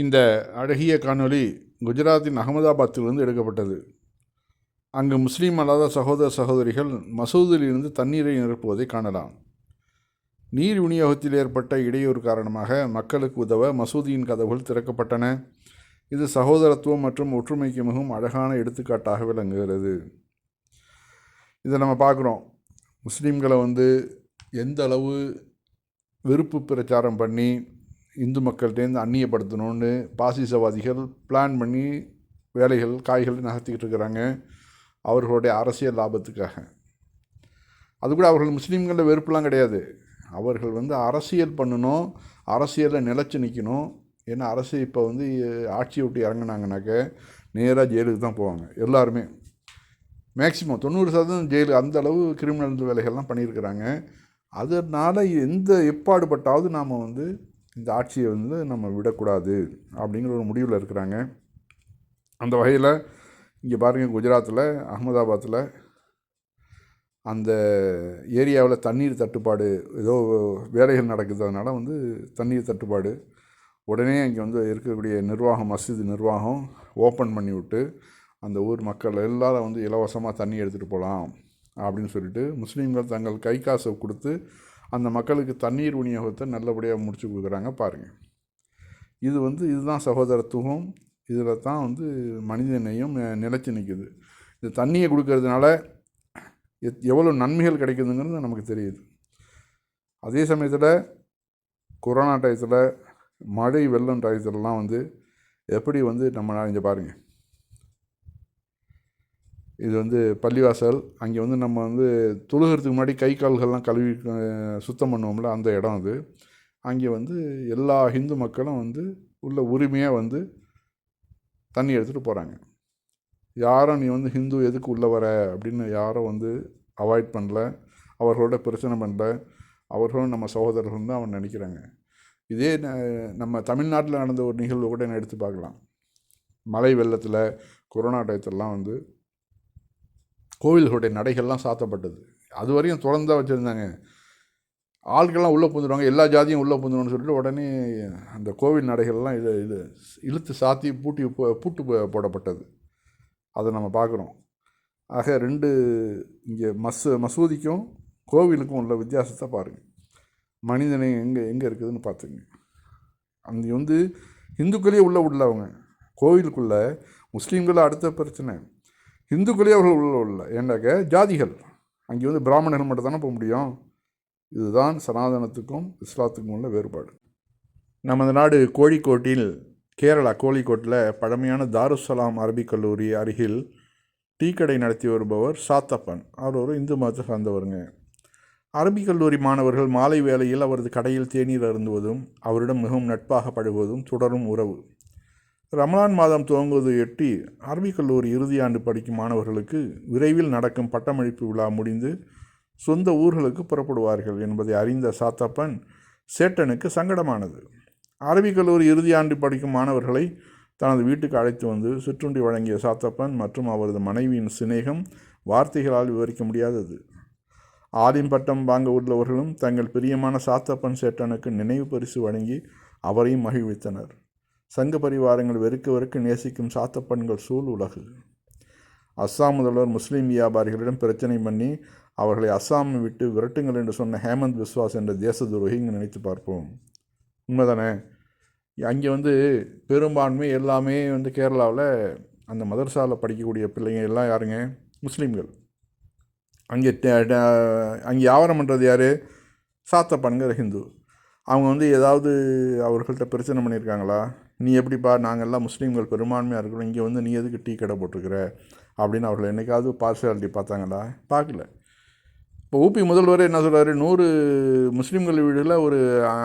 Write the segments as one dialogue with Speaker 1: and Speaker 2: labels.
Speaker 1: இந்த அழகிய காணொளி குஜராத்தின் அகமதாபாத்திலிருந்து எடுக்கப்பட்டது. அங்கு முஸ்லீம் அல்லாத சகோதர சகோதரிகள் மசூதிலிருந்து தண்ணீரை நிரப்புவதை காணலாம். நீர் விநியோகத்தில் ஏற்பட்ட இடையூறு காரணமாக மக்களுக்கு உதவ மசூதியின் கதவுகள் திறக்கப்பட்டன. இது சகோதரத்துவம் மற்றும் ஒற்றுமைக்கு மிகவும் அழகான எடுத்துக்காட்டாக விளங்குகிறது. இதை நம்ம பார்க்குறோம். முஸ்லீம்களை வந்து எந்த அளவு வெறுப்பு பிரச்சாரம் பண்ணி இந்து மக்கள்கிட்டேருந்து அந்நியப்படுத்தணும்னு பாசிசவாதிகள் பிளான் பண்ணி வேலைகள் காய்கள் நகர்த்திக்கிட்டு இருக்கிறாங்க. அவர்களுடைய அரசியல் லாபத்துக்காக. அது கூட அவர்கள் முஸ்லீம்களில் வெறுப்புலாம் கிடையாது. அவர்கள் வந்து அரசியல் பண்ணணும் அரசியலில் நிலச்சி நிற்கணும் ஏன்னா அரசு இப்போ வந்து ஆட்சியை விட்டு இறங்கினாங்கனாக்க நேராக ஜெயிலுக்கு தான் போவாங்க எல்லாருமே. மேக்சிமம் தொண்ணூறு சதவீதம் ஜெயிலு அந்த அளவு கிரிமினல் வேலைகள்லாம் பண்ணியிருக்கிறாங்க. அதனால் எந்த எப்பாடுபட்டாவது நாம் வந்து இந்த ஆட்சியை வந்து நம்ம விடக்கூடாது அப்படிங்கிற ஒரு முடிவில் இருக்கிறாங்க. அந்த வகையில் இங்கே பாருங்கள் குஜராத்தில் அகமதாபாத்தில் அந்த ஏரியாவில் தண்ணீர் தட்டுப்பாடு ஏதோ வேலைகள் நடக்குதுனால வந்து தண்ணீர் தட்டுப்பாடு. உடனே இங்கே வந்து இருக்கக்கூடிய நிர்வாகம் மஸ்ஜித் நிர்வாகம் ஓப்பன் பண்ணி விட்டு அந்த ஊர் மக்கள் எல்லாரும் வந்து இலவசமாக தண்ணி எடுத்துகிட்டு போகலாம் அப்படின்னு சொல்லிட்டு முஸ்லீம்கள் தங்கள் கை காசை கொடுத்து அந்த மக்களுக்கு தண்ணீர் விநியோகத்தை நல்லபடியாக முடிச்சு கொடுக்குறாங்க பாருங்கள் இது வந்து இதுதான் சகோதரத்துவம். இதில் தான் வந்து மனிதனையும் நிலைச்சி நிற்குது இந்த தண்ணியை கொடுக்கறதுனால எத் எவ்வளோ நன்மைகள் கிடைக்குதுங்கிறது நமக்கு தெரியுது. அதே சமயத்தில் கொரோனா டயத்தில் மழை வெள்ளம் டயத்துலலாம் வந்து எப்படி வந்து நம்ம இங்கே பாருங்கள் இது வந்து பள்ளிவாசல். அங்கே வந்து நம்ம வந்து தொழுகிறதுக்கு முன்னாடி கை கால்கள்லாம் கழுவி சுத்தம் பண்ணுவோம்ல அந்த இடம் அது. அங்கே வந்து எல்லா ஹிந்து மக்களும் வந்து உள்ள உரிமையாக வந்து தண்ணி எடுத்துகிட்டு போகிறாங்க யாரும் நீ வந்து ஹிந்து எதுக்கு உள்ளே வர? அப்படின்னு யாரும் வந்து அவாய்ட் பண்ணல. அவர்களோட பிரச்சனை பண்ணல. அவர்களும் நம்ம சகோதரர்கள் தான் அவன் நினைக்கிறாங்க. இதே நம்ம தமிழ்நாட்டில் நடந்த ஒரு நிகழ்வு கூட நான் எடுத்து பார்க்கலாம். மழை வெள்ளத்தில் கொரோனா டயத்திலலாம் வந்து கோவில்களுடைய நடைகள்லாம் சாத்தப்பட்டது. அது வரையும் திறந்தா வச்சுருந்தாங்க. ஆட்கள்லாம் உள்ளே புந்துடுவாங்க எல்லா ஜாதியும் உள்ளே புந்துடுவோம்னு சொல்லிட்டு உடனே அந்த கோவில் நடைகள்லாம் இது இது இழுத்து சாத்தி பூட்டி பூட்டு போடப்பட்டது. அதை நம்ம பார்க்குறோம். ஆக ரெண்டு இங்கே மஸ் மசூதிக்கும் கோவிலுக்கும் உள்ள வித்தியாசத்தை பாருங்கள் மனிதனை எங்கே எங்கே இருக்குதுன்னு பார்த்துங்க அங்கே வந்து இந்துக்களே உள்ளே விடல அவங்க கோவிலுக்குள்ளே முஸ்லீம்களை அடுத்த பிரச்சனை. இந்துக்களே அவர்கள் உள்ள உள்ள. ஏன்னாக்க ஜாதிகள். அங்கே வந்து பிராமணர்கள் மட்டும் தானே போக முடியும். இதுதான் சனாதனத்துக்கும் இஸ்லாத்துக்கும் உள்ள வேறுபாடு. நமது நாடு கோழிக்கோட்டில் கேரளா கோழிக்கோட்டில் பழமையான தாருசலாம் அரபிக் கல்லூரி அருகில் டீ கடை நடத்தி வருபவர் சாத்தப்பன். அவர் ஒரு இந்து மதத்தை சார்ந்தவருங்க. அரபிக் கல்லூரி மாணவர்கள் மாலை வேளையில் அவரது கடையில் தேநீர் அருந்துவதும் அவரிடம் மிகவும் நட்பாக படுவதும் தொடரும் உறவு. ரமலான் மாதம் துவங்குவதையொட்டி அரபிக் கல்லூரி இறுதியாண்டு படிக்கும் மாணவர்களுக்கு விரைவில் நடக்கும் பட்டமளிப்பு விழா முடிந்து சொந்த ஊர்களுக்கு புறப்படுவார்கள் என்பதை அறிந்த சாத்தப்பன் சேட்டனுக்கு சங்கடமானது. அரபிக் கல்லூரி இறுதியாண்டு படிக்கும் மாணவர்களை தனது வீட்டுக்கு அழைத்து வந்து சிற்றுண்டி வழங்கிய சாத்தப்பன் மற்றும் அவரது மனைவியின் சிநேகம் வார்த்தைகளால் விவரிக்க முடியாதது. ஆலிம் பட்டம் வாங்க உள்ளவர்களும் தங்கள் பிரியமான சாத்தப்பன் சேட்டனுக்கு நினைவு பரிசு வழங்கி அவரையும் மகிழ்வித்தனர். சங்க பரிவாரங்கள் வெறுக்க வெறுக்க நேசிக்கும் சாத்தப்பன்கள் சூழ் உலகு. அஸ்ஸாம் முதல்வர் முஸ்லீம் வியாபாரிகளிடம் பிரச்சனை பண்ணி அவர்களை அஸ்ஸாமை விட்டு விரட்டுங்கள் என்று சொன்ன ஹேமந்த் விஸ்வாஸ் என்ற தேச துரோகி இங்கே நினைத்து பார்ப்போம். உண்மைதானே? அங்கே வந்து பெரும்பான்மை எல்லாமே வந்து கேரளாவில் அந்த மதரசாவில் படிக்கக்கூடிய பிள்ளைங்க எல்லாம் யாருங்க? முஸ்லீம்கள். அங்கே அங்கே வியாபாரம் பண்ணுறது யார்? சாத்தப்பன்கிற ஹிந்து. அவங்க வந்து ஏதாவது அவர்கள்ட்ட பிரச்சனை பண்ணியிருக்காங்களா? நீ எப்படிப்பா நாங்கள்லாம் முஸ்லீம்கள் பெரும்பான்மையாக இருக்கிறோம் இங்கே வந்து நீ எதுக்கு டீ கடை போட்டிருக்கிற? அப்படின்னு அவர்கள் என்றைக்காவது பார்சியாலிட்டி பார்த்தாங்களா? பார்க்கல. இப்போ ஊபி முதல்வர் என்ன சொல்கிறாரு நூறு முஸ்லீம்கள் வீடுகளில் ஒரு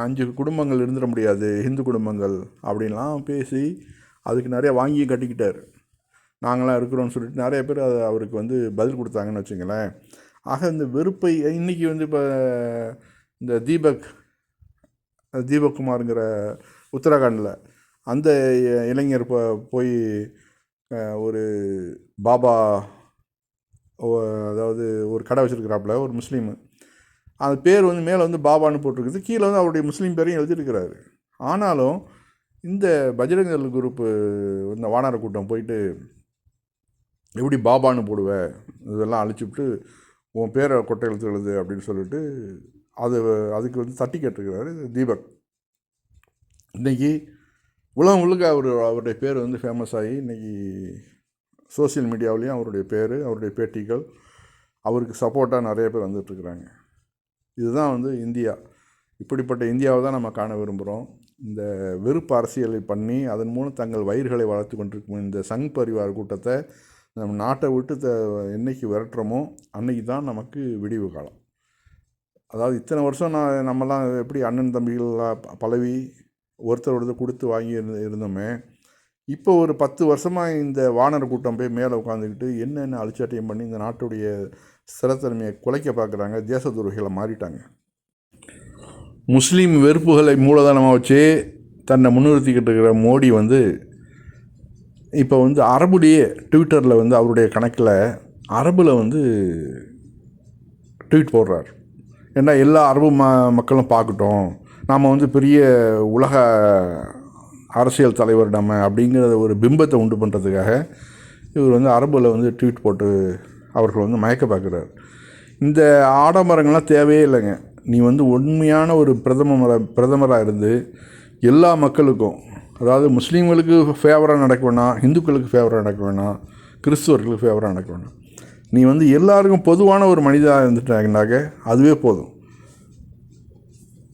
Speaker 1: அஞ்சு குடும்பங்கள் இருந்துட முடியாது ஹிந்து குடும்பங்கள் அப்படின்லாம் பேசி அதுக்கு நிறைய வாங்கி கட்டிக்கிட்டார். நாங்களாம் இருக்கிறோம்னு சொல்லிட்டு நிறைய பேர் அதை அவருக்கு வந்து பதில் கொடுத்தாங்கன்னு வச்சுங்களேன். ஆக இந்த வெறுப்பை இன்றைக்கி வந்து இப்போ இந்த தீபக் தீபக்குமாருங்கிற உத்தரகாண்டில் அந்த இளைஞர் போ போய் ஒரு பாபா அதாவது ஒரு கடை வச்சுருக்கிறாப்புல ஒரு முஸ்லீமு. அந்த பேர் வந்து மேலே வந்து பாபான்னு போட்டிருக்குது. கீழே வந்து அவருடைய முஸ்லீம் பேரையும் எழுதியிருக்கிறாரு. ஆனாலும் இந்த பஜ்ரங்கல் குரூப்பு இந்த வானர கூட்டம் போயிட்டு எப்படி பாபான்னு போடுவ? இதெல்லாம் அழிச்சுவிட்டு உன் பேரை கொட்டை எழுத்து எழுது அப்படின்னு சொல்லிட்டு அது அதுக்கு வந்து தட்டி கேட்டிருக்கிறாரு தீபக். இன்றைக்கி உலகம் முழுக்க அவர் அவருடைய பேர் வந்து ஃபேமஸ் ஆகி இன்றைக்கி சோஷியல் மீடியாவிலையும் அவருடைய பேர் அவருடைய பேட்டிகள் அவருக்கு சப்போர்ட்டாக நிறைய பேர் வந்துட்டுருக்குறாங்க. இதுதான் வந்து இந்தியா. இப்படிப்பட்ட இந்தியாவை தான் நம்ம காண விரும்புகிறோம் இந்த வெறுப்பு அரசியலை பண்ணி அதன் மூலம் தங்கள் வயிறுகளை வளர்த்து கொண்டிருக்கும் இந்த சங் பரிவார் கூட்டத்தை நம்ம நாட்டை விட்டு த என்னைக்கு விரட்டுறோமோ அன்னைக்கு தான் நமக்கு விடிவு காலம். அதாவது இத்தனை வருஷம் நான் நம்மலாம் எப்படி அண்ணன் தம்பிகளாக பழவி ஒருத்தர் ஒருத்தர் கொடுத்து வாங்கி இருந்து இருந்தோமே. இப்போ ஒரு பத்து வருஷமாக இந்த வானர் கூட்டம் போய் மேலே உட்காந்துக்கிட்டு என்னென்ன அழிச்சாட்டியம் பண்ணி இந்த நாட்டுடைய ஸ்திரத்தன்மையை குலைக்க பார்க்குறாங்க தேச துரோகிகளை மாறிட்டாங்க. முஸ்லீம் வெறுப்புகளை மூலதனமாக வச்சு தன்னை முன்னிறுத்திக்கிட்டு இருக்கிற மோடி வந்து இப்போ வந்து அரபுலேயே ட்விட்டரில் வந்து அவருடைய கணக்கில் அரபில் வந்து ட்வீட் போடுறார். ஏன்னா எல்லா அரபு ம மக்களும் பார்க்கட்டும். நாம் வந்து பெரிய உலக அரசியல் தலைவர் நம்ம அப்படிங்கிற ஒரு பிம்பத்தை உண்டு பண்ணுறதுக்காக இவர் வந்து அரபில் வந்து ட்வீட் போட்டு அவர்கள் வந்து மயக்க பார்க்குறாரு. இந்த ஆடம்பரங்கள்லாம் தேவையே இல்லைங்க. நீ வந்து உண்மையான ஒரு பிரதம பிரதமராக இருந்து எல்லா மக்களுக்கும் அதாவது முஸ்லீம்களுக்கு ஃபேவராக நடக்க வேணாம் இந்துக்களுக்கு ஃபேவராக நடக்க வேணாம் கிறிஸ்துவர்களுக்கு ஃபேவராக நடக்க வேணாம் நீ வந்து எல்லாருக்கும் பொதுவான ஒரு மனிதாக இருந்துட்டாங்கனாக்க அதுவே போதும்.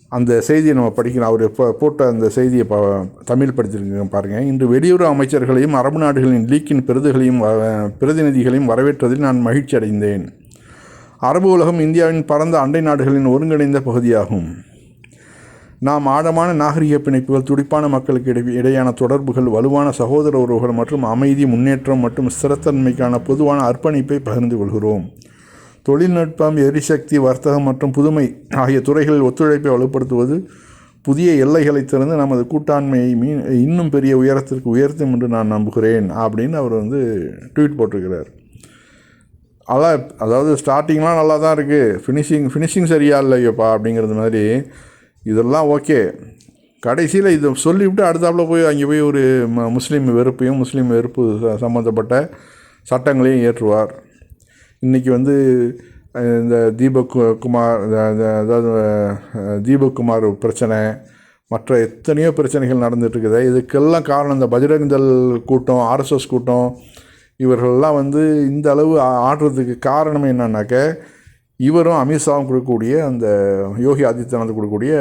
Speaker 1: அந்த செய்தியை நம்ம படிக்கணும். அவர் இப்போ போட்ட அந்த செய்தியை ப தமிழ் படிச்சிருக்கீங்க பாருங்கள் இன்று வெளியுறவு அமைச்சர்களையும் அரபு நாடுகளின் லீக்கின் பிரதிகளையும் வ- பிரதிநிதிகளையும் வரவேற்றதில் நான் மகிழ்ச்சி அடைந்தேன். அரபு உலகம் இந்தியாவின் பரந்த அண்டை நாடுகளின் ஒருங்கிணைந்த பகுதியாகும். நாம் ஆழமான நாகரிக பிணைப்புகள் துடிப்பான மக்களுக்கு இடை இடையான தொடர்புகள் வலுவான சகோதர உறவுகள் மற்றும் அமைதி முன்னேற்றம் மற்றும் ஸ்திரத்தன்மைக்கான பொதுவான அர்ப்பணிப்பை பகிர்ந்து கொள்கிறோம். தொழில்நுட்பம் எரிசக்தி வர்த்தகம் மற்றும் புதுமை ஆகிய துறைகளில் ஒத்துழைப்பை வலுப்படுத்துவது புதிய எல்லைகளை திறந்து நமது கூட்டாண்மையை மீன் இன்னும் பெரிய உயரத்திற்கு உயர்த்தும் என்று நான் நம்புகிறேன் அப்படின்னு அவர் வந்து ட்வீட் போட்டிருக்கிறார். அதான் அதாவது ஸ்டார்டிங்லாம் நல்லா தான் இருக்குது ஃபினிஷிங் ஃபினிஷிங் சரியா இல்லையப்பா அப்படிங்கிறது மாதிரி. இதெல்லாம் ஓகே. கடைசியில் இதை சொல்லிவிட்டு அடுத்தாப்புல போய் அங்கே போய் ஒரு ம முஸ்லீம் வெறுப்பையும் முஸ்லீம் வெறுப்பு சம்மந்தப்பட்ட சட்டங்களையும் ஏற்றுவார். இன்றைக்கி வந்து இந்த தீபக் குமார் அதாவது தீபக் குமார் பிரச்சனை மற்ற எத்தனையோ பிரச்சனைகள் நடந்துகிட்ருக்குது இருக்குது இதுக்கெல்லாம் காரணம் இந்த பஜ்ரங் கூட்டம் ஆர்எஸ்எஸ் கூட்டம் இவர்கள்லாம் வந்து இந்த அளவு ஆடுறதுக்கு காரணம் என்னன்னாக்க இவரும் அமித்ஷாவும் கொடுக்கக்கூடிய அந்த யோகி ஆதித்யநாத் கொடுக்கக்கூடிய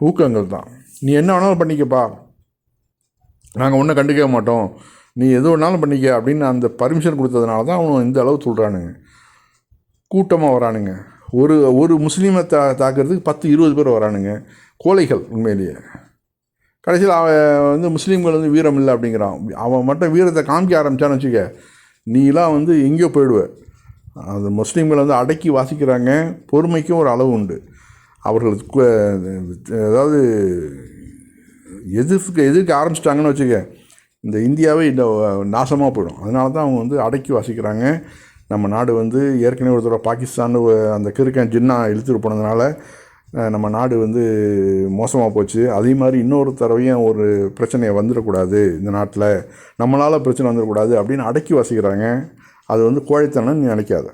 Speaker 1: ஊக்கங்கள் தான். நீ என்ன வேணாலும் பண்ணிக்கப்பா. நாங்கள் ஒன்றும் கண்டுக்க மாட்டோம். நீ எது வேணாலும் பண்ணிக்க அப்படின்னு அந்த பர்மிஷன் கொடுத்ததுனால தான் அவனும் இந்த அளவு சொல்கிறானுங்க கூட்டமாக வரானுங்க. ஒரு ஒரு முஸ்லீமை தா தாக்குறதுக்கு பத்து இருபது பேர் வரானுங்க. கோழைகள் உண்மையிலேயே. கடைசியில் அவன் வந்து முஸ்லீம்கள் வந்து வீரம் இல்லை அப்படிங்கிறான். அவன் மட்டும் வீரத்தை காமிக்க ஆரம்பிச்சான்னு வச்சுக்க நீலாம் வந்து எங்கேயோ போயிடுவ. அது முஸ்லீம்கள் வந்து அடக்கி வாசிக்கிறாங்க. பொறுமைக்கும் ஒரு அளவு உண்டு. அவர்களுக்கு அதாவது எதிர்க்க எதிர்க்க ஆரம்பிச்சிட்டாங்கன்னு வச்சுக்க இந்த இந்தியாவே இந்த நாசமாக போயிடும். அதனால தான் அவங்க வந்து அடக்கி வாசிக்கிறாங்க. நம்ம நாடு வந்து ஏற்கனவே ஒரு தடவை பாகிஸ்தான் அந்த கிறுக்கன் ஜின்னா இழுத்துட்டு போனதுனால நம்ம நாடு வந்து மோசமாக போச்சு. அதே மாதிரி இன்னொரு தடவையும் ஒரு பிரச்சனையை வந்துடக்கூடாது இந்த நாட்டில். நம்மளால் பிரச்சனை வந்துடக்கூடாது அப்படின்னு அடக்கி வசிக்கிறாங்க. அது வந்து கோழைத்தனம்னு நினைக்காத.